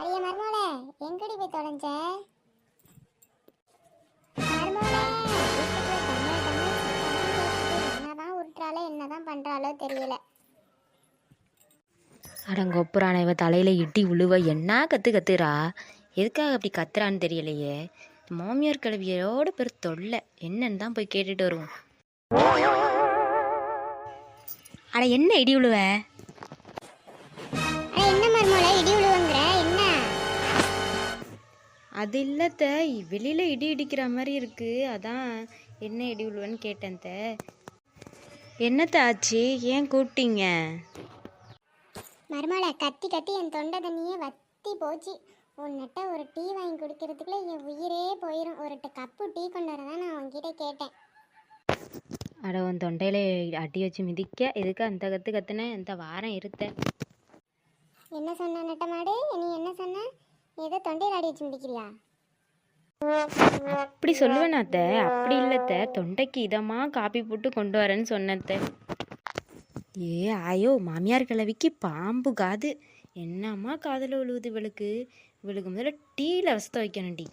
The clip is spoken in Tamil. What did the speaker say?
அரிய மர்மோல எங்கடி போய் தொலைஞ்ச? என்னதான் உருட்டுறாளோ என்னதான் பண்றாளோ தெரியல. அடங்கொப்புறான தலையில இட்டி உழுவ. என்ன கத்து கத்துறா? எதுக்காக அப்படி கத்துறான்னு தெரியலையே. மாமியார் கிழவியரோட பெரு தொல்ல. என்னன்னு தான் போய் கேட்டுட்டு வருவோம். அட என்ன இடி உழுவ? என்ன மர்மோல இடி அது இல்லத்த வெளியில இடி இடிக்கிற மாதிரி இருக்கு. அதான் என்ன இடி உழுவன்னு கேட்டேன் த என்னத்த ஆச்சு? ஏன் கூப்பிட்டீங்க மருமலை கத்தி கத்தி என் தொண்டை தண்ணியே வத்தி போச்சு. உன்கிட்ட ஒரு டீ வாங்கி குடிக்கிறதுக்குள்ள என் உயிரே போயிடும் ஒரு கப்பு டீ கொண்டு வரதான் நான் உன்கிட்ட கேட்டேன். அட உன் தொண்டையில அடி வச்சு மிதிக்க. எதுக்கு அந்த கத்து கத்துன? இந்த வாரம் இருத்த. என்ன சொன்ன நட்ட மாடு நீ என்ன சொன்ன? ஏதோ தொண்டையில் அடி வச்சு முடிக்கிறியா? அப்படி சொல்லுவேன் அத்தை. அப்படி இல்லத்த தொண்டைக்கு இதமா காப்பி போட்டு கொண்டு வரேன்னு சொன்னத்த ஏ ஆயோ மாமியார் கிழவிக்கு பாம்பு காது. என்னம்மா காதில் விழுவுது இவளுக்கு? இவளுக்கு முதல்ல டீயில் அவஸ்தை வைக்கணும் டீ